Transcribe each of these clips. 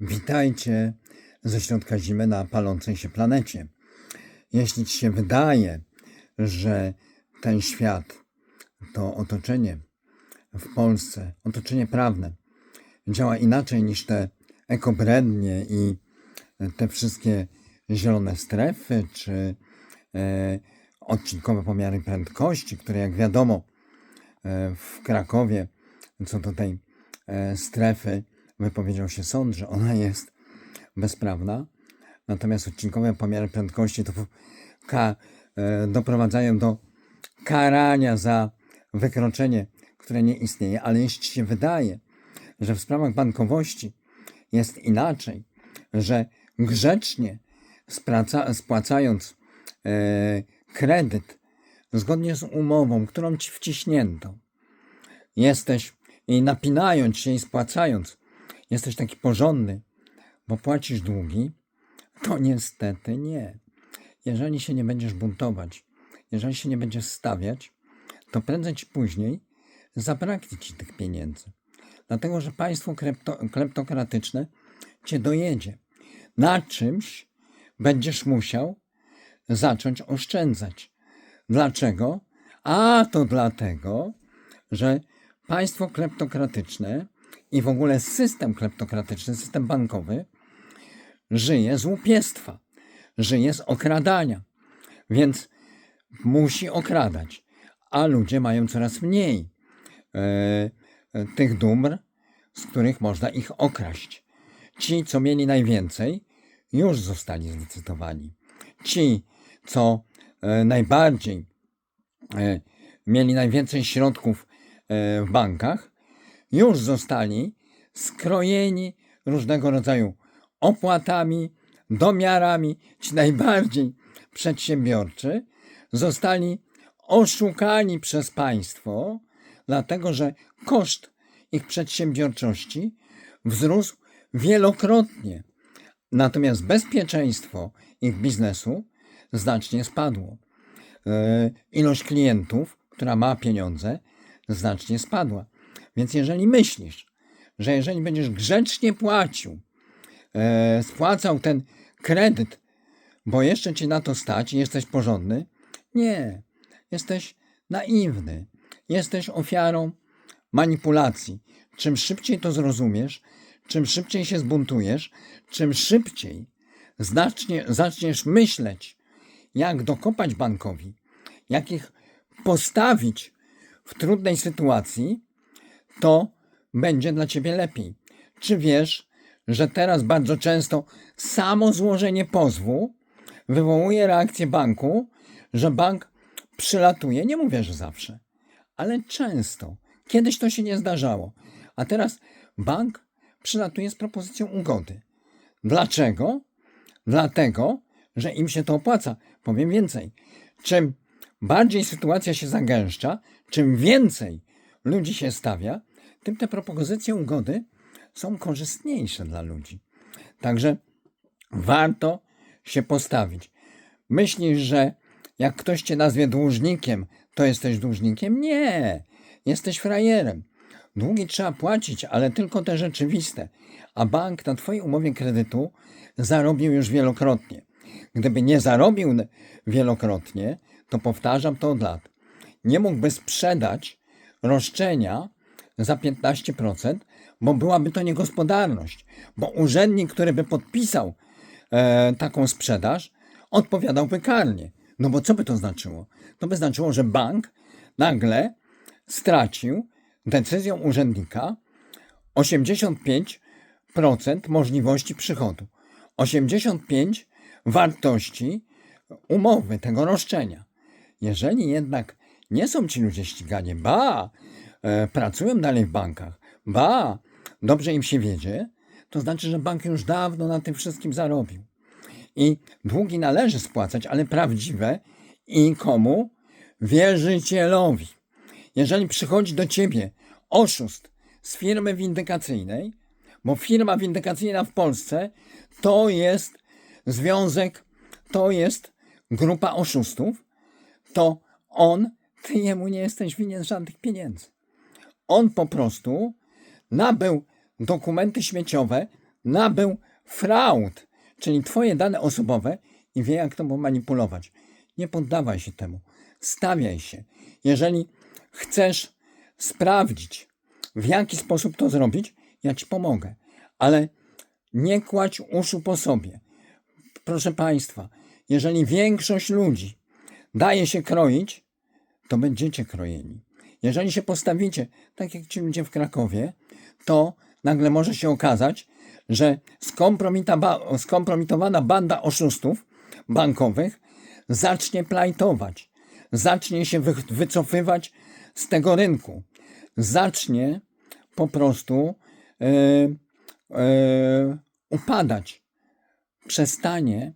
Witajcie ze środka zimy na palącej się planecie. Jeśli ci się wydaje, że ten świat, to otoczenie w Polsce, otoczenie prawne, działa inaczej niż te ekobrednie i te wszystkie zielone strefy, czy e, odcinkowe pomiary prędkości, które jak wiadomo e, w Krakowie co do tej e, strefy wypowiedział się sąd, że ona jest bezprawna. Natomiast odcinkowe pomiary prędkości to ka, e, doprowadzają do karania za wykroczenie, które nie istnieje. Ale jeśli się wydaje, że w sprawach bankowości jest inaczej, że grzecznie spraca, spłacając e, kredyt zgodnie z umową, którą ci wciśnięto, jesteś i napinając się i spłacając, jesteś taki porządny, bo płacisz długi, to niestety nie. Jeżeli się nie będziesz buntować, jeżeli się nie będziesz stawiać, to prędzej czy później zabraknie ci tych pieniędzy. Dlatego, że państwo klepto, kleptokratyczne cię dojedzie. Na czymś będziesz musiał zacząć oszczędzać. Dlaczego? A to dlatego, że państwo kleptokratyczne i w ogóle system kleptokratyczny, system bankowy żyje z łupiestwa, żyje z okradania. Więc musi okradać, a ludzie mają coraz mniej e, e, tych dóbr, z których można ich okraść. Ci, co mieli najwięcej, już zostali zlicytowani. Ci, co e, najbardziej mieli najwięcej środków w bankach, już zostali skrojeni różnego rodzaju opłatami, domiarami. Ci najbardziej przedsiębiorczy zostali oszukani przez państwo, dlatego że koszt ich przedsiębiorczości wzrósł wielokrotnie. Natomiast bezpieczeństwo ich biznesu znacznie spadło. E, Ilość klientów, która ma pieniądze, znacznie spadła. Więc jeżeli myślisz, że jeżeli będziesz grzecznie płacił, e, spłacał ten kredyt, bo jeszcze cię na to stać i jesteś porządny, nie. Jesteś naiwny. Jesteś ofiarą manipulacji. Czym szybciej to zrozumiesz, czym szybciej się zbuntujesz, czym szybciej znacznie, zaczniesz myśleć, jak dokopać bankowi, jak ich postawić w trudnej sytuacji, to będzie dla ciebie lepiej. Czy wiesz, że teraz bardzo często samo złożenie pozwu wywołuje reakcję banku, że bank przylatuje? Nie mówię, że zawsze, ale często. Kiedyś to się nie zdarzało, a teraz bank przylatuje z propozycją ugody. Dlaczego? Dlatego, że im się to opłaca. Powiem więcej. Czym bardziej sytuacja się zagęszcza, czym więcej ludzi się stawia, tym te propozycje ugody są korzystniejsze dla ludzi. Także warto się postawić. Myślisz, że jak ktoś cię nazwie dłużnikiem, to jesteś dłużnikiem? Nie, jesteś frajerem. Długi trzeba płacić, ale tylko te rzeczywiste. A bank na Twojej umowie kredytu zarobił już wielokrotnie. Gdyby nie zarobił wielokrotnie, to powtarzam to od lat. Nie mógłby sprzedać roszczenia za 15%, bo byłaby to niegospodarność. Bo urzędnik, który by podpisał e, taką sprzedaż, odpowiadałby karnie. No bo co by to znaczyło? To by znaczyło, że bank nagle stracił decyzją urzędnika 85% możliwości przychodu. 85% wartości umowy, tego roszczenia. Jeżeli jednak nie są ci ludzie ścigani, ba, pracują dalej w bankach, ba, dobrze im się wiedzie, to znaczy, że bank już dawno na tym wszystkim zarobił. I długi należy spłacać, ale prawdziwe i komu? Wierzycielowi. Jeżeli przychodzi do ciebie oszust z firmy windykacyjnej, bo firma windykacyjna w Polsce to jest związek, to jest grupa oszustów, to on, ty jemu nie jesteś winien żadnych pieniędzy. On po prostu nabył dokumenty śmieciowe nabył fraud, czyli twoje dane osobowe i wie, jak to manipulować. Nie poddawaj się temu. Stawiaj się. Jeżeli chcesz sprawdzić, w jaki sposób to zrobić, ja ci pomogę. Ale nie kładź uszu po sobie. Proszę Państwa, jeżeli większość ludzi daje się kroić, to będziecie krojeni. Jeżeli się postawicie, tak jak ci ludzie w Krakowie, to nagle może się okazać, że skompromitowana banda oszustów bankowych zacznie plajtować, zacznie się wy- wycofywać z tego rynku, zacznie po prostu e, e, upadać, przestanie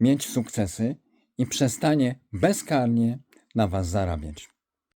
mieć sukcesy i przestanie bezkarnie na Was zarabiać.